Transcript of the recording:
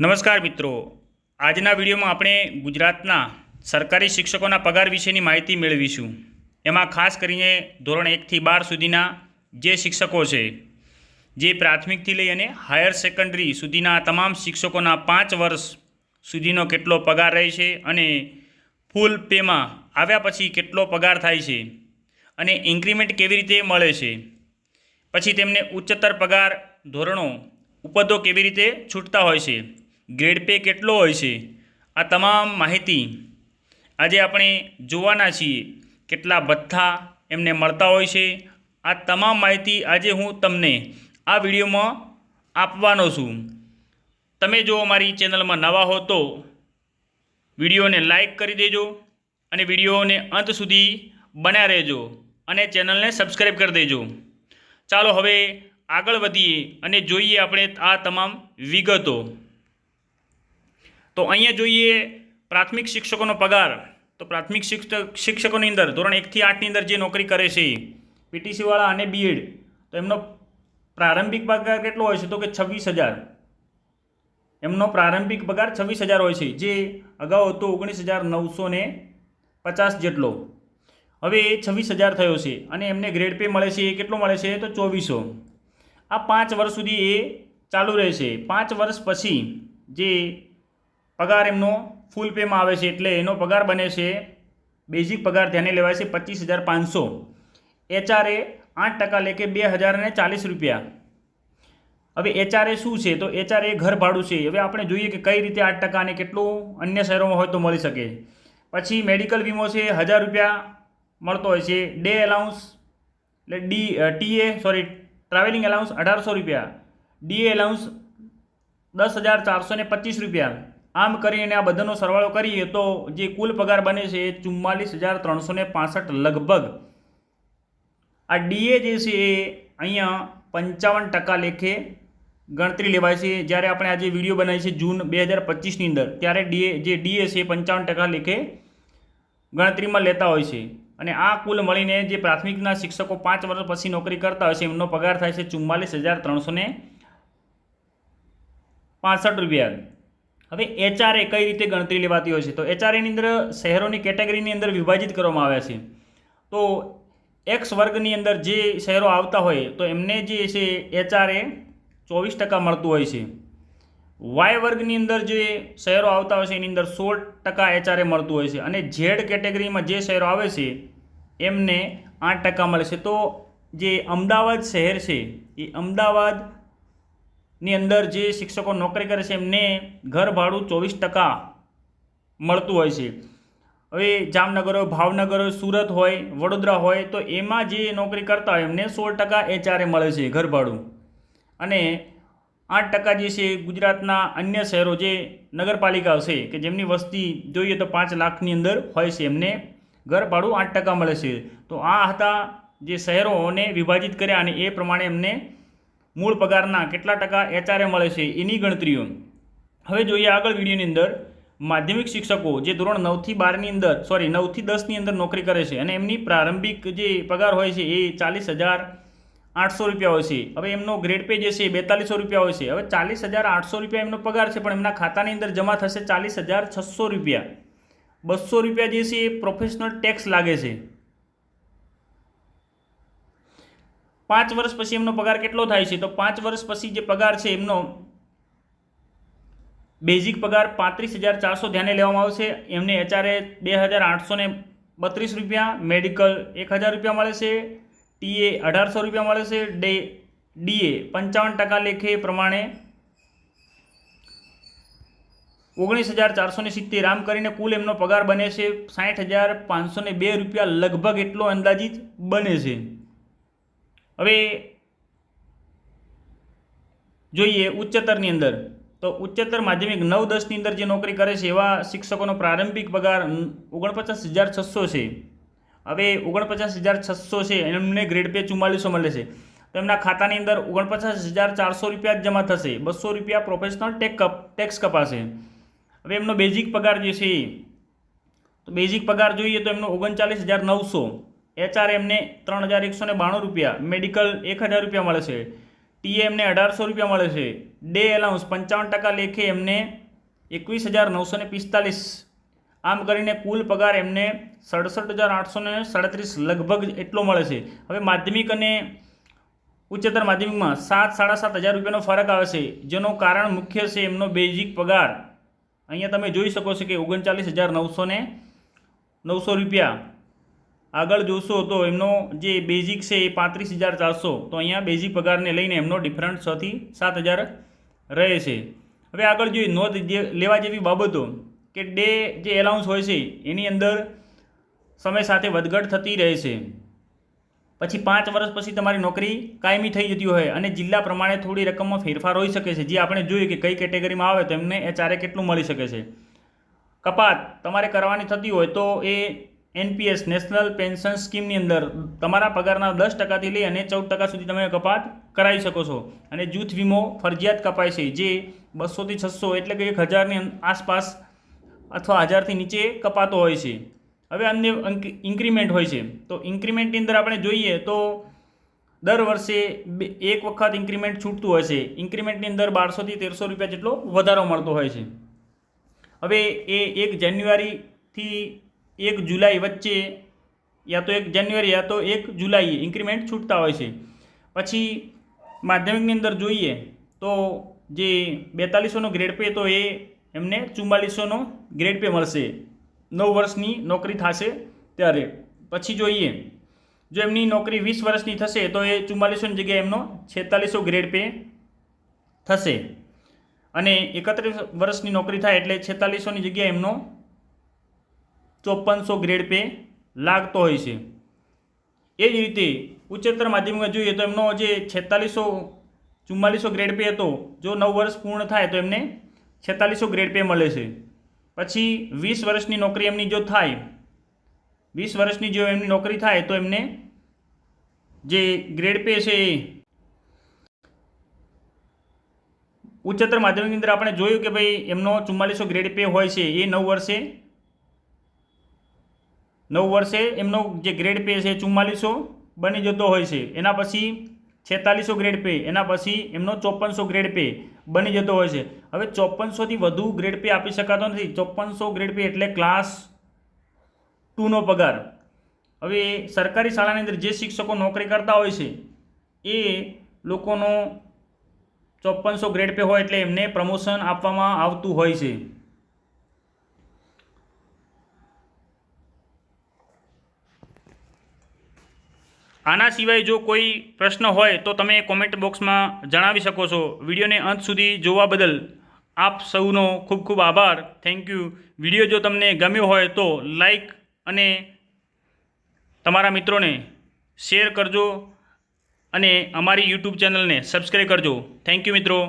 નમસ્કાર મિત્રો. આજના વિડીયોમાં આપણે ગુજરાતના સરકારી શિક્ષકોના પગાર વિશેની માહિતી મેળવીશું. એમાં ખાસ કરીને ધોરણ એકથી બાર સુધીના જે શિક્ષકો છે, જે પ્રાથમિકથી લઈ અને હાયર સેકન્ડરી સુધીના તમામ શિક્ષકોના પાંચ વર્ષ સુધીનો કેટલો પગાર રહે છે અને ફૂલ પેમાં આવ્યા પછી કેટલો પગાર થાય છે અને ઇન્ક્રીમેન્ટ કેવી રીતે મળે છે. પછી તેમને ઉચ્ચતર પગાર ધોરણો ઉપદો કેવી રીતે છૂટતા હોય છે. ગ્રેડ પે કેટલો હોય છે? આ તમામ માહિતી આજે આપણે જોવાના છીએ. કેટલા ભથ્થા એમને મળતા હોય છે? આ તમામ માહિતી આજે હું તમને આ વિડીયોમાં આપવાનો છું. તમે જો અમારી ચેનલમાં નવા હો તો વિડીયોને લાઈક કરી દેજો અને વિડીયોને અંત સુધી બન્યા રહેજો અને ચેનલને સબસ્ક્રાઈબ કરી દેજો. ચાલો હવે આગળ વધીએ અને જોઈએ આપણે આ તમામ વિગતો. તો અહીંયા જોઈએ પ્રાથમિક શિક્ષકોનો પગાર. તો પ્રાથમિક શિક્ષક, શિક્ષકોની અંદર ધોરણ એકથી આઠની અંદર જે નોકરી કરે છે પીટીસીવાળા અને બીએડ તો એમનો પ્રારંભિક પગાર કેટલો હોય છે તો કે છવ્વીસ હજાર. એમનો પ્રારંભિક પગાર છવ્વીસ હજાર હોય છે, જે અગાઉ હતો ઓગણીસ હજાર નવસો ને પચાસ જેટલો. હવે એ છવ્વીસ હજાર થયો છે અને એમને ગ્રેડ પે મળે છે એ કેટલો મળે છે? તો ચોવીસો. આ પાંચ વર્ષ સુધી એ ચાલુ રહેશે. પાંચ વર્ષ પછી જે પગાર એમનો ફૂલ પેમાં આવે છે એટલે એનો પગાર બને છે બેઝિક પગાર ધ્યાને લેવાય છે પચીસ હજાર પાંચસો. એચઆરએ આઠ ટકા લેખે બે હજાર અને ચાલીસ રૂપિયા. હવે એચઆરએ શું છે? તો એચઆરએ ઘર ભાડું છે. હવે આપણે જોઈએ કે કઈ રીતે આઠ ટકા અને કેટલું અન્ય શહેરોમાં હોય તો મળી શકે. પછી મેડિકલ વીમો છે, હજાર રૂપિયા મળતો હોય છે. ડે એલાઉન્સ એટલે D TA sorry travelling allowance અઢારસો રૂપિયા. ડીએ એલાઉન્સ દસ હજાર ચારસો ને પચીસ રૂપિયા. આમ કરીને આ બધાનો સરવાળો કરીએ તો જે કુલ પગાર બને છે એ ચુમ્માલીસ હજાર ત્રણસો ને પાસઠ લગભગ. આ ડીએ જે છે એ અહીંયા પંચાવન ટકા લેખે ગણતરી લેવાય છે. જ્યારે આપણે આજે વીડિયો બનાવીએ છીએ જૂન બે હજાર પચીસની અંદર, ત્યારે ડીએ જે ડીએ છે એ પંચાવન ટકા લેખે ગણતરીમાં લેતા હોય છે. અને આ કુલ મળીને જે પ્રાથમિકના શિક્ષકો પાંચ વર્ષ પછી નોકરી કરતા હોય છે, એમનો પગાર થાય છે ચુમ્માલીસ હજાર ત્રણસો ને પાસઠ રૂપિયા. હવે એચઆરએ કઈ રીતે ગણતરી લેવાતી હોય છે? તો એચઆરએની અંદર શહેરોની કેટેગરીની અંદર વિભાજિત કરવામાં આવ્યા છે. તો એક્સ વર્ગની અંદર જે શહેરો આવતા હોય, તો એમને જે છે એચઆરએ ચોવીસ ટકા મળતું હોય છે. વાય વર્ગની અંદર જે શહેરો આવતા હોય છે, એની અંદર સોળ ટકા એચઆરએ મળતું હોય છે. અને ઝેડ કેટેગરીમાં જે શહેરો આવે છે, એમને આઠ ટકા મળે છે. તો જે અમદાવાદ શહેર છે, એ અમદાવાદની અંદર જે શિક્ષકો નોકરી કરે છે, એમને ઘર ભાડું ચોવીસ ટકા મળતું હોય છે. હવે જામનગર હોય, ભાવનગર હોય, સુરત હોય, વડોદરા હોય, તો એમાં જે નોકરી કરતા હોય, એમને સોળ ટકા એચઆરએ મળે છે ઘર ભાડું. અને આઠ ટકા જે છે, ગુજરાતના અન્ય શહેરો જે નગરપાલિકાઓ છે, કે જેમની વસ્તી જોઈએ તો પાંચ લાખની અંદર હોય છે, એમને ઘર ભાડું આઠ ટકા મળે છે. તો આ હતા જે શહેરોને વિભાજિત કર્યા અને એ પ્રમાણે એમને મૂળ પગારના કેટલા ટકા એચઆરએ મળે છે એની ગણતરીઓ. હવે જોઈએ આગળ વિડીયોની અંદર માધ્યમિક શિક્ષકો જે ધોરણ નવથી બારની અંદર સોરી નવથી દસની અંદર નોકરી કરે છે અને એમની પ્રારંભિક જે પગાર હોય છે એ ચાલીસ હજાર આઠસો રૂપિયા હોય છે. હવે એમનો ગ્રેડ પે જે છે એ બેતાલીસો રૂપિયા હોય છે. હવે ચાલીસ હજાર આઠસો રૂપિયા એમનો પગાર છે, પણ એમના ખાતાની અંદર જમા થશે ચાલીસ હજાર છસો રૂપિયા. બસો રૂપિયા જે છે એ પ્રોફેશનલ ટેક્સ લાગે છે. પાંચ વર્ષ પછી એમનો પગાર કેટલો થાય છે? તો પાંચ વર્ષ પછી જે પગાર છે, એમનો બેઝિક પગાર પાંત્રીસ હજાર ચારસો ધ્યાને લેવામાં આવશે. એમને એચઆરએ બે હજાર આઠસો ને બત્રીસ રૂપિયા, મેડિકલ એક હજાર રૂપિયા મળે છે, ટીએ અઢારસો રૂપિયા મળે છે, ડે ડીએ પંચાવન ટકા લેખે પ્રમાણે ઓગણીસ હજાર ચારસો ને સિત્તેર. આમ કરીને કુલ એમનો પગાર બને છે સાઠ હજાર પાંચસો ને બે રૂપિયા. લગભગ એટલો અંદાજિત બને છે. હવે જોઈએ ઉચ્ચતરની અંદર. તો ઉચ્ચતર માધ્યમિક નવ દસની અંદર જે નોકરી કરે છે એવા શિક્ષકોનો પ્રારંભિક પગાર ઓગણપચાસ હજાર છસો છે. હવે ઓગણપચાસ હજાર છસો છે, એમને ગ્રેડ પે ચુમ્માલીસો મળે છે. તો એમના ખાતાની અંદર ઓગણપચાસ હજાર ચારસો રૂપિયા જ જમા થશે. બસો રૂપિયા પ્રોફેશનલ ટેક કપ ટેક્સ કપાશે. હવે એમનો બેઝિક પગાર જે છે, તો બેઝિક પગાર જોઈએ તો એમનો ઓગણચાલીસ હજાર નવસો. એચઆર એમને ત્રણ હજાર એકસો ને બાણું રૂપિયા, મેડિકલ એક હજાર રૂપિયા મળે છે. ટીએ એમને અઢારસો રૂપિયા મળે છે. ડે એલાઉન્સ પંચાવન ટકા લેખે એમને એકવીસ હજાર નવસો ને પિસ્તાલીસ. આમ કરીને કુલ પગાર એમને સડસઠ હજાર આઠસો ને સાડત્રીસ લગભગ એટલો મળે છે. હવે માધ્યમિક અને ઉચ્ચતર માધ્યમિકમાં સાત, સાડા સાત હજાર રૂપિયાનો ફરક આવે છે, જેનું કારણ મુખ્ય છે એમનો બેઝિક પગાર. અહીંયા તમે જોઈ શકો છો કે ઓગણચાલીસ હજાર નવસો ને નવસો રૂપિયા આગળ જોશો તો એમનો જે બેઝિક છે એ પાંત્રીસ હજાર ચારસો. તો અહીંયા બેઝિક પગારને લઈને એમનો ડિફરન્ટ છથી સાત હજાર રહે છે. હવે આગળ જોઈએ, નોંધ જે લેવા જેવી બાબતો કે ડે જે એલાઉન્સ હોય છે, એની અંદર સમય સાથે વધઘટ થતી રહે છે. પછી પાંચ વર્ષ પછી તમારી નોકરી કાયમી થઈ જતી હોય અને જિલ્લા પ્રમાણે થોડી રકમમાં ફેરફાર હોઈ શકે છે. જે આપણે જોઈએ કે કઈ કેટેગરીમાં આવે તો એમને એ ચારે કેટલું મળી શકે છે. કપાત તમારે કરવાની થતી હોય તો એ એનપીએસ નેશનલ પેન્શન સ્કીમની અંદર તમારા પગારના દસ ટકાથી લઈ અને ચૌદ ટકા સુધી તમે કપાત કરાવી શકો છો. અને જૂથ વીમો ફરજિયાત કપાય છે. જે બસોથી છસો એટલે કે એક હજારની આસપાસ અથવા હજારથી નીચે કપાતો હોય છે. હવે અન્ય ઇન્ક્રીમેન્ટ હોય છે. તો ઇન્ક્રીમેન્ટની અંદર આપણે જોઈએ તો દર વર્ષે બે, એક વખત ઇન્ક્રીમેન્ટ છૂટતું હોય છે. ઇન્ક્રીમેન્ટની અંદર બારસોથી તેરસો રૂપિયા જેટલો વધારો મળતો હોય છે. હવે એ એક જાન્યુઆરીથી એક જુલાઈ વચ્ચે યા તો એક જાન્યુઆરી યા તો એક જુલાઈએ ઇન્ક્રીમેન્ટ છૂટતા હોય છે. પછી માધ્યમિકની અંદર જોઈએ તો જે બેતાલીસોનો ગ્રેડ પે તો એ એમને ચુમ્માલીસોનો ગ્રેડ પે મળશે. નવ વર્ષની નોકરી થશે ત્યારે. પછી જોઈએ, જો એમની નોકરી વીસ વર્ષની થશે તો એ ચુમ્માલીસોની જગ્યાએ એમનો છેતાલીસો ગ્રેડ પે થશે. અને એકત્રીસ વર્ષની નોકરી થાય એટલે છેતાલીસોની જગ્યાએ એમનો ચોપનસો ગ્રેડ પે લાગતો હોય છે. એ જ રીતે ઉચ્ચતર માધ્યમિકમાં જોઈએ તો એમનો જે છેતાલીસો, ચુમ્માલીસો ગ્રેડ પે હતો, જો નવ વર્ષ પૂર્ણ થાય તો એમને છેતાલીસો ગ્રેડ પે મળે છે. પછી વીસ વર્ષની નોકરી એમની જો થાય, વીસ વર્ષની જો એમની નોકરી થાય તો એમને જે ગ્રેડ પે છે એ ઉચ્ચતર માધ્યમિકની અંદર આપણે જોયું કે ભાઈ એમનો ચુમ્માલીસો ગ્રેડ પે હોય છે, એ નવ વર્ષે નવ વર્ષે એમનો જે ગ્રેડ પે છે ચુમ્માલીસો બની જતો હોય છે. એના પછી છેતાલીસો ગ્રેડ પે એના પછી એમનો ચોપનસો ગ્રેડ પે બની જતો હોય છે. હવે ચોપનસોથી વધુ ગ્રેડ પે આપી શકાતો નથી. ચોપનસો ગ્રેડ પે એટલે ક્લાસ ટુનો પગાર. હવે સરકારી શાળાની અંદર જે શિક્ષકો નોકરી કરતા હોય છે, એ લોકોનો ચોપનસો ગ્રેડ પે હોય એટલે એમને પ્રમોશન આપવામાં આવતું હોય છે. આના સિવાય જો કોઈ પ્રશ્ન હોય તો તમે કોમેન્ટ બોક્સમાં જણાવી શકો છો. વિડીયોને અંત સુધી જોવા બદલ આપ સૌનો ખૂબ ખૂબ આભાર. થેન્ક યુ વીડિયો જો તમને ગમ્યો હોય તો લાઈક અને તમારા મિત્રોને શેર કરજો અને અમારી યુટ્યુબ ચેનલને સબસ્ક્રાઈબ કરજો. થેન્ક યુ મિત્રો.